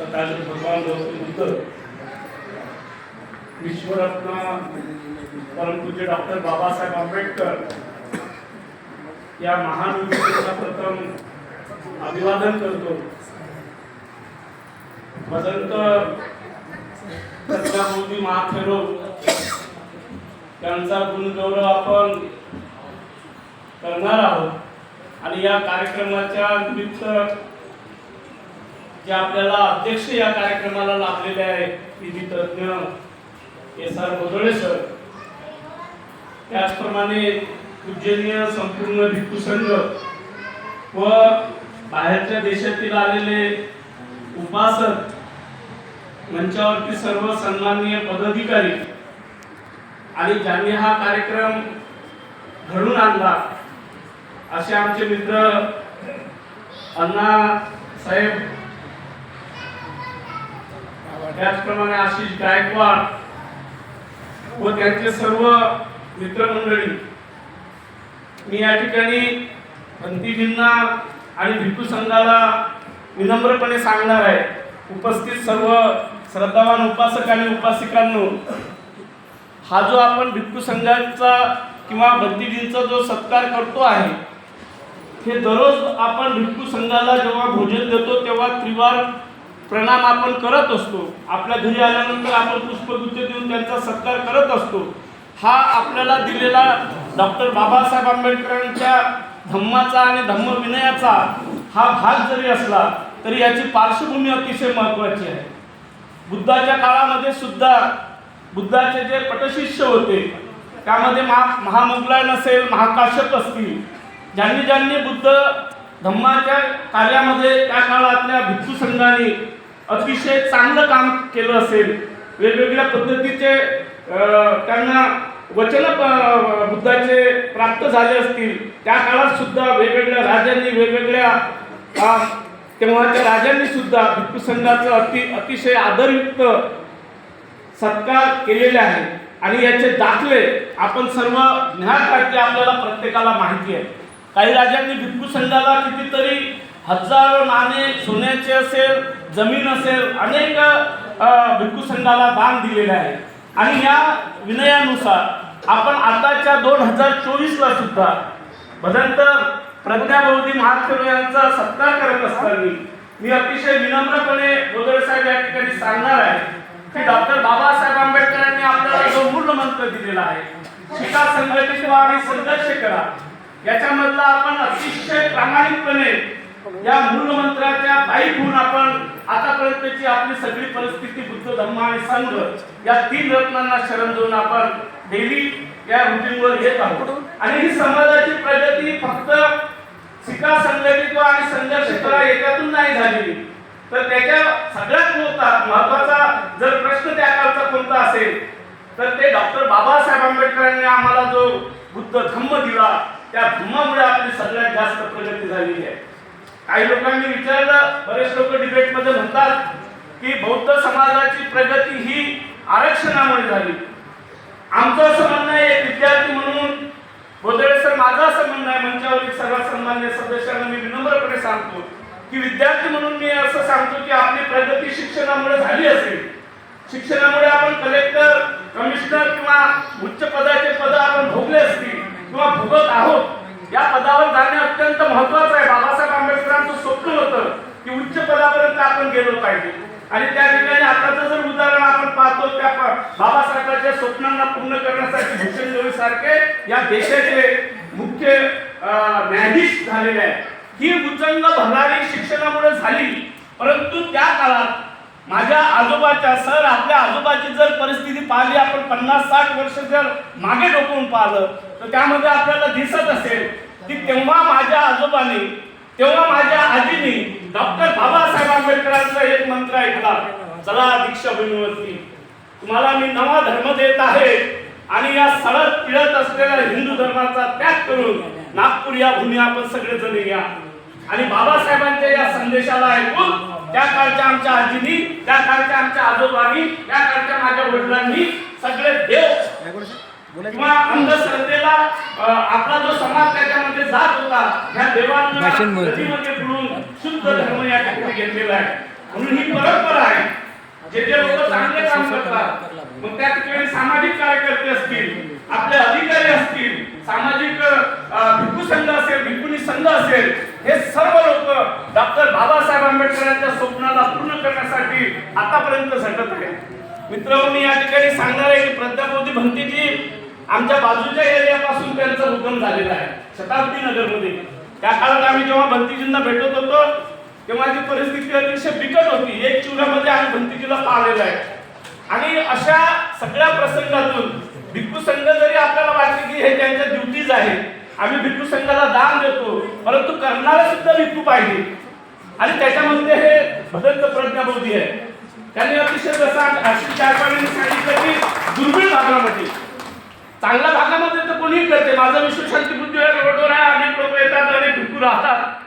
तथागत भगवान गौतम बुद्ध विश्वरत्न परमपूज्य डॉक्टर बाबासाहेब आंबेडकर या महान व्यक्तीला प्रथम अभिवादन करतो. वसंत प्रज्ञाबोधी महाफेरो त्यांचा गुणगौरव आपण करणार आहोत. आणि या कार्यक्रमाच्या निमित्त जे आपल्याला अध्यक्ष या कार्यक्रमाला लाभलेले आहे विधी तज्ज्ञ एस आर गोदळे सर. त्याचप्रमाणे पूजनीय संपूर्ण भिक्खू संघ व बाहेरच्या देशातील आलेले उपासक मंचावरती सर्व सन्माननीय पदाधिकारी आणि ज्यांनी हा कार्यक्रम घडून आणला असे आमचे मित्र अण्णा साहेब त्याचप्रमाणे आशिष गायकवाड व त्यांचे सर्व मित्रमंडळी. मी या ठिकाणी पंथीजींना आणि भिक्खू संघाला विनम्रपणे सांगणार आहे. उपस्थित सर्व श्रद्धावान उपासक आणि उपासिकांनो हा जो आपण भिक्खू संघाचा किंवा भंतीजींचा जो सत्कार करतो आहे हे दररोज आपण भिक्खू संघाला जेव्हा भोजन देतो तेव्हा त्रिवार प्रणाम आपण करत असतो. आपल्या घरी आल्यानंतर आपण पुष्पगुच्छ देऊन त्यांचा सत्कार करत असतो. हा आपल्याला दिलेला डॉक्टर बाबासाहेब आंबेडकरांच्या धम्माचा आणि धम्मविनयाचा हा भाग जरी असला तरी याची पार्श्वभूमी अतिशय महत्वाची आहे. बुद्धाच्या काळामध्ये सुद्धा बुद्धाचे जे पटशिष्य होते त्यामध्ये महा महामुगलायन नसेल महाकाशक असतील ज्यांनी ज्यांनी बुद्ध धम्माच्या कार्यामध्ये त्या काळातल्या भिक्षू संघाने अतिशय चांगलं काम केलं असेल. वेगवेगळ्या पद्धतीचे त्यांना वचन बुद्धाचे प्राप्त झाले असतील. त्या काळात सुद्धा वेगवेगळ्या राजांनी वेगवेगळ्या तेव्हाच्या राजांनी सुद्धा भिक्षू संघाचं अति अतिशय आदरयुक्त सत्कार केलेले आहे. आणि याचे दाखले आपण सर्व ज्ञात आपल्याला प्रत्येकाला माहिती आहे. काही राजांनी भिक्खू संघाला कितीतरी हजारो नाणे सोन्याचे असेल जमीन असेल अनेक भिक्खू संघाला दान दिलेले आहे. आणि या विनयानुसार आपण आताच्या दोन हजार चोवीसला सुद्धा भदंत प्रज्ञाभोवती महात्मा यांचा सत्कार करत असताना मी अतिशय विनम्रपणे गोदरे साहेब या ठिकाणी सांगणार आहे की डॉक्टर बाबासाहेब आंबेडकरांनी आपल्याला जो मूळ मंत्र दिलेला आहे शिका संघटित व्हा आणि संघर्ष करा. याच्यामधला आपण अतिशय प्रामाणिकपणे या मूळ मंत्राच्या होऊन आपण आतापर्यंतची आपली सगळी परिस्थिती बुद्ध धम्म आणि संघ या तीन रत्नांना शरण देऊन आपण डेली या रुटीनवर येत आहोत. आणि ही समाजाची प्रगती फक्त शिका संघटित आणि संघर्ष करा याच्यातून नाही झालेली. तर त्याच्या सगळ्यात मोठा महत्त्वाचा जर प्रश्न त्या काळचा कोणता असेल तर ते डॉक्टर बाबासाहेब आंबेडकरांनी आम्हाला जो बुद्ध धम्म दिला त्या धम्मामुळे आपली सगळ्यात जास्त प्रगती झालेली आहे. काही लोकांनी विचारलं बरेच लोक डिबेटमध्ये म्हणतात की बौद्ध समाजाची प्रगती ही आरक्षणामुळे झाली. आमचं असं म्हणणं आहे एक विद्यार्थी म्हणून बोधळे सर माझं असं म्हणणं आहे मंचावरील सर्व सन्मान्य सदस्यांना मी विनम्रपणे सांगतो की विद्यार्थी म्हणून मी असं सांगतो की आपली प्रगती शिक्षणामुळे झाली असेल. शिक्षणामुळे आपण कलेक्टर कमिशनर किंवा उच्च पदाचे पद आपण भोगले असतील किंवा भोगत आहोत या पदावर जाणे अत्यंत महत्वाचं आहे बाबासाहेब आंबेडकरांचं स्वप्न होतं की उच्च पदापर्यंत आपण गेलो पाहिजे. आणि त्या ठिकाणी आताचं जर उदाहरण आपण पाहतो त्या बाबासाहेबांच्या स्वप्नांना पूर्ण करण्यासाठी भूषण जोशी सारखे या देशाचे मुख्य न्यायाधीश झालेले आहेत. ही उचंग भरारी शिक्षणामुळे झाली. परंतु त्या काळात माझ्या आजोबाच्या सर आपल्या आजोबाची जर परिस्थिती पाहिली आपण पन्नास साठ वर्ष जर मागे डोकवून पाहिलं तर त्यामध्ये आपल्याला दिसत असेल की तेव्हा माझ्या आजोबाने तेव्हा माझ्या आजीने डॉक्टर बाबासाहेब आंबेडकरांचा एक मंत्र ऐकला चला दीक्षा भूमीवरती. तुम्हाला मी नवा धर्म देत आहे आणि या सळत पिळत असलेल्या हिंदू धर्माचा त्याग करून नागपूर या भूमी आपण सगळेजण या. आणि बाबासाहेबांच्या या संदेशाला ऐकून त्या काळच्या आमच्या आजीनी त्या काळच्या आमच्या आजोबांनी त्या काळच्या माझ्या वडिलांनी सगळे देव किंवा अंधश्रद्धेला आपला जो समाज त्याच्यामध्ये जात होता ह्या देवांना. नदीमध्ये बुडून शुद्ध धर्म या ठिकाणी घेतलेला आहे. म्हणून ही परंपरा आहे. जे जे लोक चांगले काम करतात मग त्या ठिकाणी सामाजिक कार्यकर्ते असतील आपले अधिकारी असतील सामाजिक भिक्खू संघ असेल भिक्खुनी संघ असेल हे सर्व लोक डॉक्टर बाबासाहेब आंबेडकरांच्या स्वप्नाला पूर्ण करण्यासाठी आतापर्यंत झटत आहेत. मित्रांनो मी या ठिकाणी सांगणार आहे की प्रज्ञापोती भंतीजी आमच्या बाजूच्या एरियापासून त्यांचा उगम झालेला आहे शताब्दी नगरमध्ये. त्या काळात आम्ही जेव्हा भंतीजींना भेटत होतो तेव्हा ती परिस्थिती अतिशय बिकट होती. एक चिवडामध्ये आम्ही भंतीजीला पाहिलेलं आहे. आणि अशा सगळ्या प्रसंगातून भिक्खू संघ जरी आपल्याला वाटले की हे त्यांच्या ड्युटीज आहे आम्ही भिक्खू संघाला दान देतो परंतु करणारा सुद्धा भिक्खू पाहिजे. आणि त्याच्यामध्ये हे भदंत प्रज्ञाबोधी आहे. त्यांनी अतिशय जसं आशिष चारपाणी सांगितलं की दुर्मिळ भागामध्ये चांगल्या भागामध्ये तर कोणीही करते. माझा विश्व शांती बुद्धी रोडवर आहे अनेक लोक येतात अनेक भिक्खू राहतात.